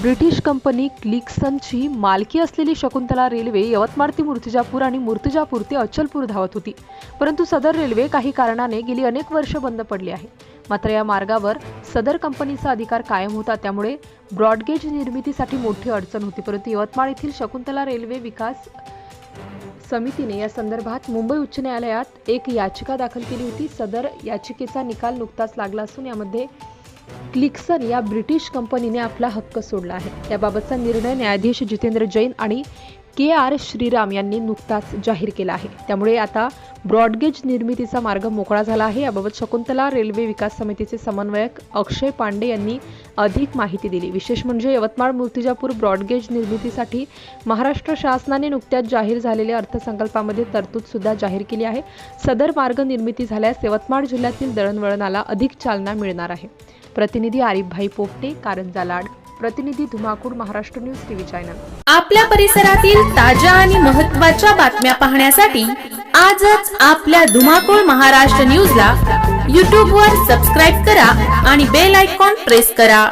British company क्लिक्सनची मालकी असलेली Shakuntala railway Yavatmal ते मूर्तिजापूर आणि मूर्तिजापूर ते अचलपूर धावत होती. परंतु सदर रेल्वे काही कारणाने गेली अनेक वर्ष बंद पडली आहे. मात्र या मार्गावर सदर कंपनीचा अधिकार कायम होता त्यामुळे ब्रॉडगेज निर्मितीसाठी मोठी अडचण होती. परंतु यवतमाळ येथील शकुंतला रेल्वे विकास समितीने या संदर्भात मुंबई उच्च न्यायालयात एक याचिका दाखल केली होती. सदर याचिकेचा निकाल नुकताच लागला असून यामध्ये क्लिक्सन या ब्रिटिश कंपनीने आपला हक्क सोडला आहे. याबाबतचा निर्णय न्यायाधीश जितेंद्र जैन आणि के आर श्रीराम यांनी नुकताच जाहीर केला आहे. त्यामुळे आता ब्रॉडगेज निर्मितीचा मार्ग मोकळा झाला आहे. याबाबत शकुंतला रेल्वे विकास समितीचे समन्वयक अक्षय पांडे यांनी अधिक माहिती दिली. विशेष म्हणजे यवतमाळ मूर्तिजापूर ब्रॉडगेज निर्मितीसाठी महाराष्ट्र शासनाने नुकत्याच जाहीर झालेल्या अर्थसंकल्पामध्ये तरतूद सुद्धा जाहीर केली आहे. सदर मार्ग निर्मिती झाल्यास यवतमाळ जिल्ह्यातील दळणवळणाला अधिक चालना मिळणार आहे. प्रतिनिधी आरिफभाई पोपटे कारंजा लाड प्रतिनिधी Dhumakud Maharashtra news TV channel. आपल्या परिसरातील ताज्या आणि महत्त्वाच्या बातम्या पाहण्यासाठी आजच आपल्या धुमाकूळ महाराष्ट्र न्यूजला यूट्यूबवर वर सबस्क्राईब करा आणि बेल आयकॉन प्रेस करा.